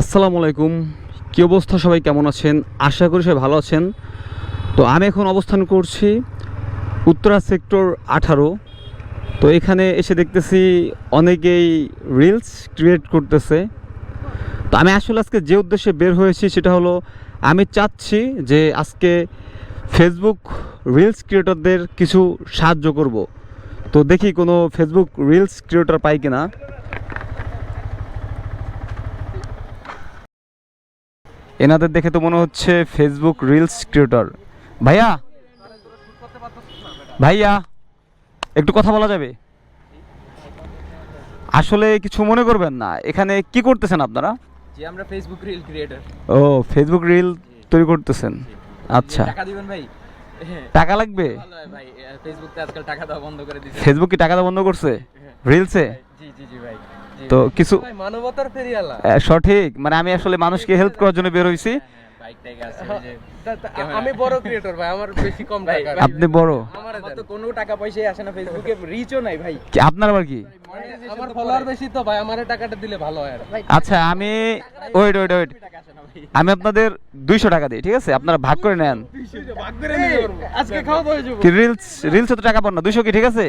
আসসালামু আলাইকুম। কি অবস্থা? সবাই কেমন আছেন? আশা করি সবাই ভালো আছেন। তো আমি এখন অবস্থান করছি উত্তরা সেক্টর আঠারো। তো এখানে এসে দেখতেছি অনেকেই রিলস ক্রিয়েট করতেছে। তো আমি আসলে আজকে যে উদ্দেশ্যে বের হয়েছি সেটা হলো, আমি চাচ্ছি যে আজকে ফেসবুক রিলস ক্রিয়েটরদের কিছু সাহায্য করব। তো দেখি কোনো ফেসবুক রিলস ক্রিয়েটর পাই কিনা। এনাদের দেখে তো মনে হচ্ছে ফেসবুক রিলস ক্রিয়েটর ভাইয়া? ভাইয়া একটু কথা বলা যাবে? আসলে কিছু মনে করবেন না এখানে কি করতেছেন আপনারা? জি আমরা ফেসবুক রিল ক্রিয়েটর ও ফেসবুক রিল তৈরি করতেছেন। আচ্ছা। টাকা দিবেন ভাই? টাকা লাগবে? ভাই ফেসবুক তে আজকাল টাকা দেওয়া বন্ধ করে দিয়েছে ফেসবুক কি টাকা দেওয়া বন্ধ করছে? রিলসে জি জি জি ভাই। তো কিছু মানবতার ফেরিয়ালা সঠিক। মানে আমি আসলে মানুষকে হেল্প করার জন্য বের হইছি। হ্যাঁ, বাইক টাইক আছে ওই যে তা- তা- আমি বড় ক্রিয়েটর ভাই আমার বেশি কম টাকা। আপনি বড়। আমার তো কোনো টাকা পয়সাই আসে না ফেসবুকে রিচও নাই ভাই। কি আপনার আবার কি? আমার ফলোয়ার বেশি তো ভাই আমার টাকাটা দিলে ভালো হয় আচ্ছা আমি ওয়েট ওয়েট ওয়েট টাকা আসে না ভাই। আমি আপনাদের দুইশো টাকা দিই ঠিক আছে? আপনারা ভাগ করে নেন। আজকে খাওয়া হয়ে যাব। রিলস রিলসে তো টাকা পান না দুইশো কি ঠিক আছে?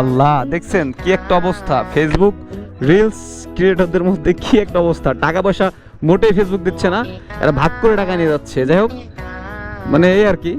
আল্লাহ, দেখছেন কি একটা অবস্থা? ফেসবুক রিলস ক্রিয়েটরদের মধ্যে কি একটা অবস্থা? টাকা পয়সা মোটেই ফেসবুক দিচ্ছে না, এরা ভাগ করে টাকা নিয়ে যাচ্ছে। যাই হোক মানে এই আর কি।